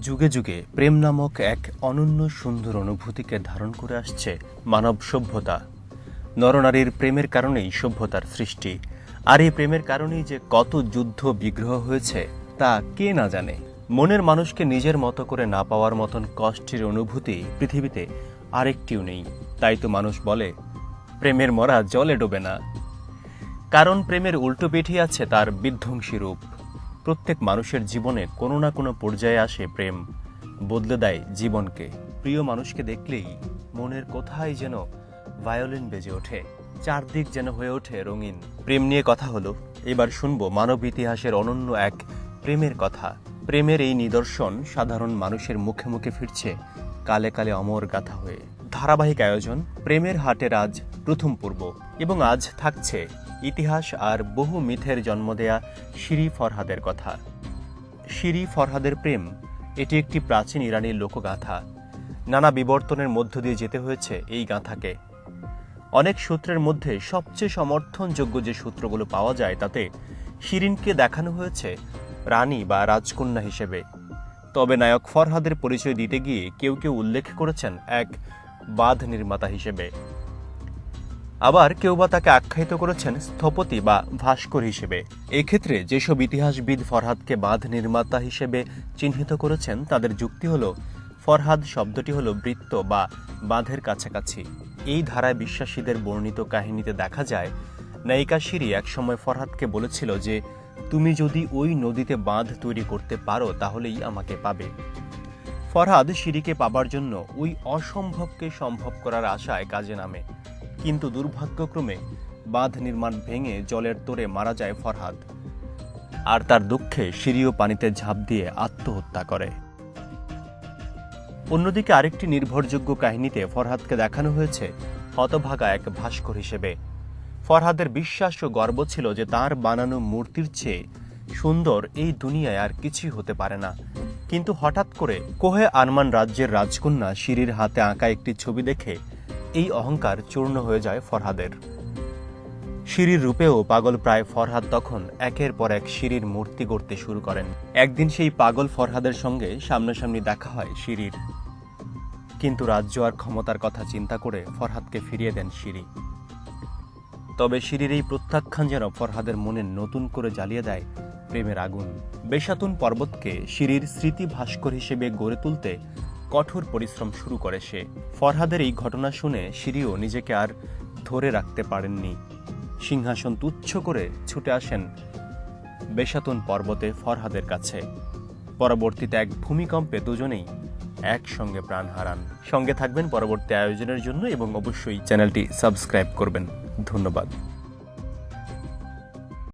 যুগে যুগে প্রেম নামক এক অনন্য সুন্দর অনুভূতিকে ধারণ করে আসছে মানব সভ্যতা। নরনারীর প্রেমের কারণেই সভ্যতার সৃষ্টি। আর এই প্রেমের কারণেই যে কত যুদ্ধ বিগ্রহ হয়েছে, তা কে না জানে। মনের মানুষকে নিজের মতো করে না পাওয়ার মতন কষ্টের অনুভূতি পৃথিবীতে আরেকটিও নেই। তাই তো মানুষ বলে, প্রেমের মরা জলে ডোবে না। কারণ প্রেমের উল্টো পিঠে আছে তার বিধ্বংসী রূপ। প্রত্যেক মানুষের জীবনে কোনো না কোনো পর্যায়ে আসে প্রেম। বদলে দেয় জীবনকে। প্রিয় মানুষকে দেখলেই মনের কোথায় যেন ভায়োলিন বেজে ওঠে, চারদিক যেন হয়ে ওঠে রঙিন। প্রেম নিয়ে কথা হলো। এবার শুনব মানব ইতিহাসের অনন্য এক প্রেমের কথা। প্রেমের এই নিদর্শন সাধারণ মানুষের মুখে মুখে ফিরছে, কালে কালে অমর গাথা হয়ে। ধারাবাহিক আয়োজন, প্রেমের হাটের আজ প্রথম পূর্ব এবং আজ থাকছে ইতিহাস আর বহু মিথের জন্ম দেয়া শিরি ফরহাদের কথা। শিরি ফরহাদের প্রেম, এটি একটি প্রাচীন ইরানি লোকগাথা। নানা বিবর্তনের মধ্য দিয়ে যেতে হয়েছে এই গাঁথাকে। অনেক সূত্রের মধ্যে সবচেয়ে সমর্থনযোগ্য যে সূত্রগুলো পাওয়া যায় তাতে শিরিনকে দেখানো হয়েছে রানী বা রাজকন্যা হিসেবে। তবে নায়ক ফরহাদের পরিচয় দিতে গিয়ে কেউ কেউ উল্লেখ করেছেন এক বাঁধ নির্মাতা হিসেবে। আবার কেউ বা তাকে আখ্যায়িত করেছেন স্থপতি বা ভাস্কর হিসেবে। এক্ষেত্রে যেসব ইতিহাসবিদ ফরহাদকে বাঁধ নির্মাতা হিসেবে চিহ্নিত করেছেন, তাদের যুক্তি হল, ফরহাদ শব্দটি হল বৃত্ত বা বাঁধের কাছাকাছি। এই ধারায় বিশ্বাসীদের বর্ণিত কাহিনীতে দেখা যায়, নায়িকা শিরি একসময় ফরহাদকে বলেছিল যে, তুমি যদি ওই নদীতে বাঁধ তৈরি করতে পারো, তাহলেই আমাকে পাবে। ফরহাদ সিঁড়িকে পাবার জন্য ওই অসম্ভবকে সম্ভব করার আশায় কাজে নামে। কিন্তু দুর্ভাগ্যক্রমে বাঁধ নির্মাণ ভেঙে জলের তোরে মারা যায় ফরহাদ। আর তার দুঃখে সিঁড়িও পানিতে ঝাঁপ দিয়ে আত্মহত্যা করে। অন্যদিকে আরেকটি নির্ভরযোগ্য কাহিনীতে ফরহাদকে দেখানো হয়েছে হতভাগা এক ভাস্কর হিসেবে। ফরহাদের বিশ্বাস ও গর্ব ছিল যে তার বানানো মূর্তির চেয়ে সুন্দর এই দুনিয়ায় আর কিছুই হতে পারে না। কিন্তু হঠাৎ করে কোহে আরমান রাজ্যের রাজকন্যা সিঁড়ির হাতে আঁকা একটি ছবি দেখে এই অহংকার চূর্ণ হয়ে যায় ফরহাদের। সিঁড়ির রূপেও পাগল প্রায় ফরহাদ তখন একের পর এক সিঁড়ির মূর্তি গড়তে শুরু করেন। একদিন সেই পাগল ফরহাদের সঙ্গে সামনাসামনি দেখা হয় সিঁড়ির। কিন্তু রাজ্য আর ক্ষমতার কথা চিন্তা করে ফরহাদকে ফিরিয়ে দেন সিঁড়ি। তবে সিঁড়ির এই প্রত্যাখ্যান যেন ফরহাদের মনে নতুন করে জ্বালিয়ে দেয় প্রেমের আগুন। বেশাতুন পর্বতকে সিঁড়ির স্মৃতি ভাস্কর হিসেবে গড়ে তুলতে কঠোর পরিশ্রম শুরু করে সে। ফরহাদের এই ঘটনা শুনে সিরিও নিজেকে আর ধরে রাখতে পারেননি। সিংহাসন তুচ্ছ করে ছুটে আসেন বেশাতুন পর্বতে ফরহাদের কাছে। পরবর্তীতে এক ভূমিকম্পে দুজনেই একসঙ্গে প্রাণ হারান। সঙ্গে থাকবেন পরবর্তী আয়োজনের জন্য এবং অবশ্যই চ্যানেলটি সাবস্ক্রাইব করবেন। ধন্যবাদ।